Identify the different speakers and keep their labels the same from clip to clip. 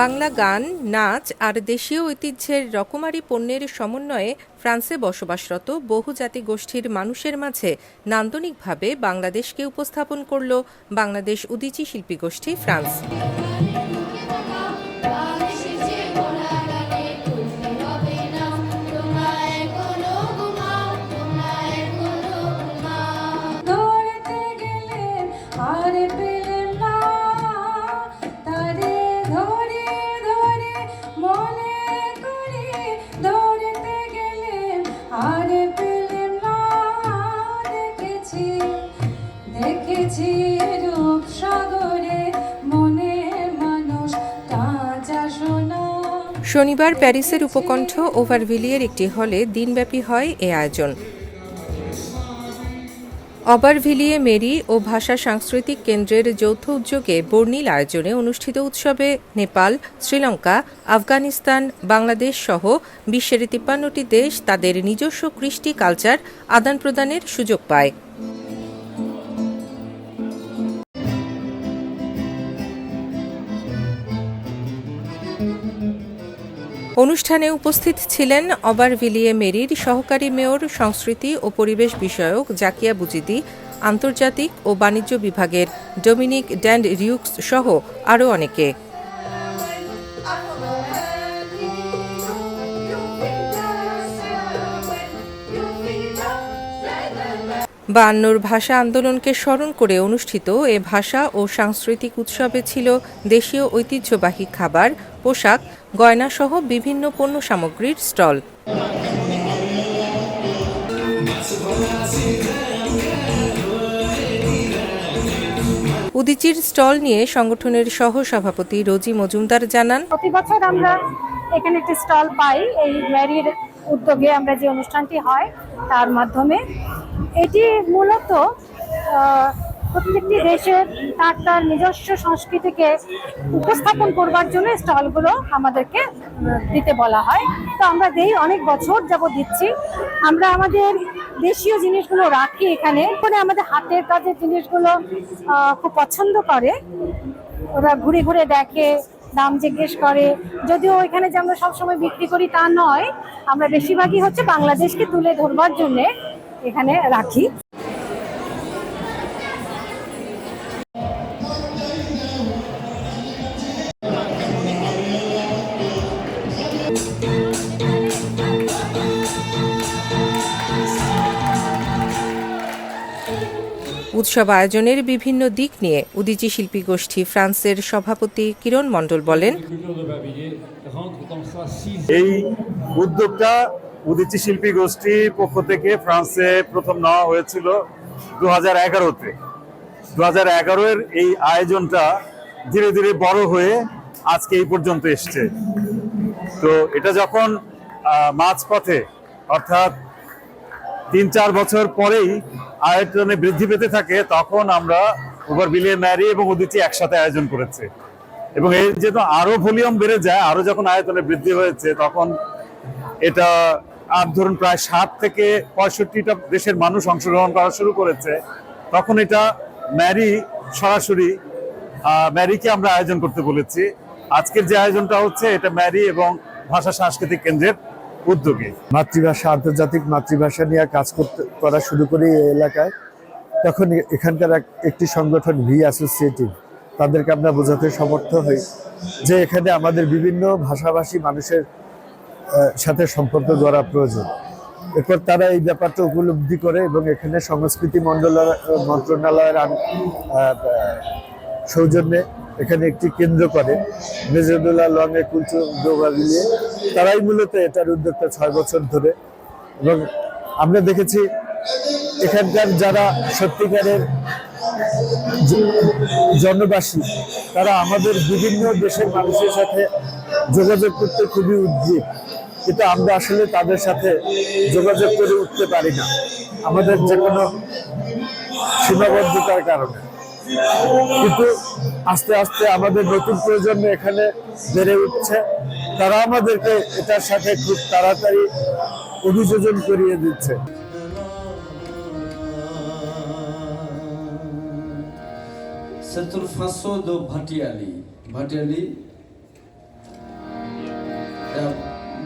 Speaker 1: বাংলা গান, নাচ আর দেশীয় ঐতিহ্যের রকমারি পণ্যের সমন্বয়ে ফ্রান্সে বসবাসরত বহুজাতি গোষ্ঠীর মানুষের মাঝে নান্দনিকভাবে বাংলাদেশকে উপস্থাপন করল বাংলাদেশ উদীচী শিল্পী গোষ্ঠী ফ্রান্স। শনিবার প্যারিসের উপকণ্ঠ ওভারভিলিয়ের একটি হলে দিনব্যাপী হয় এ আয়োজন। অবারভিলিয়ে, মেরি ও ভাষা সাংস্কৃতিক কেন্দ্রের যৌথ উদ্যোগে বর্ণিল আয়োজনে অনুষ্ঠিত উৎসবে নেপাল, শ্রীলঙ্কা, আফগানিস্তান, বাংলাদেশ সহ বিশ্বের তিপ্পান্নটি দেশ তাদের নিজস্ব কৃষ্টি কালচার আদান প্রদানের সুযোগ পায়। অনুষ্ঠানে উপস্থিত ছিলেন অবার ভিলিয়ে মেরির সহকারী মেয়র, সংস্কৃতি ও পরিবেশ বিষয়ক জাকিয়া বুজিদি, আন্তর্জাতিক ও বাণিজ্য বিভাগের ডোমিনিক ড্যান্ড রিউক্স সহ আরও অনেকে। বায়ান্নর ভাষা আন্দোলনকে স্মরণ করে অনুষ্ঠিত এ ভাষা ও সাংস্কৃতিক উৎসবে ছিল দেশীয় ঐতিহ্যবাহী খাবার, পোশাক, গয়নাসহ বিভিন্ন পণ্য সামগ্রীর স্টল। উদিচির স্টল নিয়ে সংগঠনের সহ সভাপতি রোজি মজুমদার জানান,
Speaker 2: প্রতি বছর আমরা এখানে একটি স্টল পাই, এই ম্যারির উদ্যোগে আমরা যে অনুষ্ঠানটি হয়, তার মাধ্যমে এটি মূলত প্রত্যেকটি দেশের তার তার নিজস্ব সংস্কৃতিকে উপস্থাপন করবার জন্য স্টলগুলো আমাদেরকে দিতে বলা হয়। তো আমরা দেই অনেক বছর যাব দিচ্ছি। আমরা আমাদের দেশীয় জিনিসগুলো রাখি এখানে করে আমাদের হাতের কাজের জিনিসগুলো খুব পছন্দ করে। ওরা ঘুরে ঘুরে দেখে দাম জিজ্ঞেস করে। যদিও ওইখানে যে আমরা সবসময় বিক্রি করি তা নয়, আমরা বেশিরভাগই হচ্ছে বাংলাদেশকে তুলে ধরবার জন্যে এখানে রাখি।
Speaker 1: উৎসব আয়োজনের বিভিন্ন দিক নিয়ে উদিচি শিল্পী গোষ্ঠী ফ্রান্সের সভাপতি কিরণ মণ্ডল বলেন,
Speaker 3: এই উদ্যোগটা উদিচি শিল্পী গোষ্ঠীর পক্ষ থেকে ফ্রান্সে প্রথম নেওয়া হয়েছিল দু হাজার এগারোতে। দু হাজার এগারোর এই আয়োজনটা ধীরে ধীরে বড় হয়ে আজকে এই পর্যন্ত এসছে। তো এটা যখন মাঝপথে, অর্থাৎ তিন চার বছর পরেই আয়তনে বৃদ্ধি পেতে থাকে, তখন আমরা ওভার বিলিয়ে ম্যারি এবং উদিচি একসাথে আয়োজন করেছে। এবং এর যেহেতু আরও ভলিউম বেড়ে যায়, আরও যখন আয়তনে বৃদ্ধি হয়েছে, তখন এটা আর ধরুন প্রায় ষাট থেকে পঁয়ষট্টিটা দেশের মানুষ অংশগ্রহণ করা শুরু করেছে, তখন এটা ম্যারি সরাসরি ম্যারিকে আমরা আয়োজন করতে বলেছি। আজকের যে আয়োজনটা হচ্ছে, এটা ম্যারি এবং ভাষা সাংস্কৃতিক কেন্দ্রের উদ্যোগে।
Speaker 4: মাতৃভাষা, আন্তর্জাতিক মাতৃভাষা নিয়ে কাজ করতে, করা শুরু করি এই এলাকায়। তখন এখানকার এক- একটি সংগঠন ভি অ্যাসোসিয়েটিভ, তাদেরকে আমরা বোঝাতে সমর্থ হই যে এখানে আমাদের বিভিন্ন ভাষাভাষী মানুষের সাথে সম্পর্ক গড়া প্রয়োজন। এরপর তারা এই ব্যাপারটা উপলব্ধি করে এবং এখানে সংস্কৃতি মন্ডল মন্ত্রণালয়ের সৌজন্যে এখানে একটি কেন্দ্র করে। মেজরদুল্লাহ লং এ কুলচু ডোবা মিলিয়ে। তারাই মূলত এটার উদ্যোগটা ছয় বছর ধরে। এবং আমরা দেখেছি এখানকার যারা সত্যিকারের জনবাসী, তারা আমাদের বিভিন্ন দেশের মানুষের সাথে যোগাযোগ করতে খুবই উদ্গ্রীব কিন্তু আমরা আসলে তাদের সাথে যোগাযোগ করে উঠতে পারি না। আমাদের যে কোনো সীমাবদ্ধতার কারণে। কিন্তু আস্তে আস্তে আমাদের নতুন প্রজন্ম এখানে বেড়ে উঠছে তারা আমাদেরকে এটার সাথে খুব তাড়াতাড়ি অভিযোজন করিয়ে দিচ্ছে
Speaker 5: façon de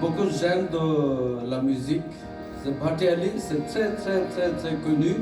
Speaker 5: beaucoup j'aime de la musique. C'est Bhatiali, c'est très très très très connu.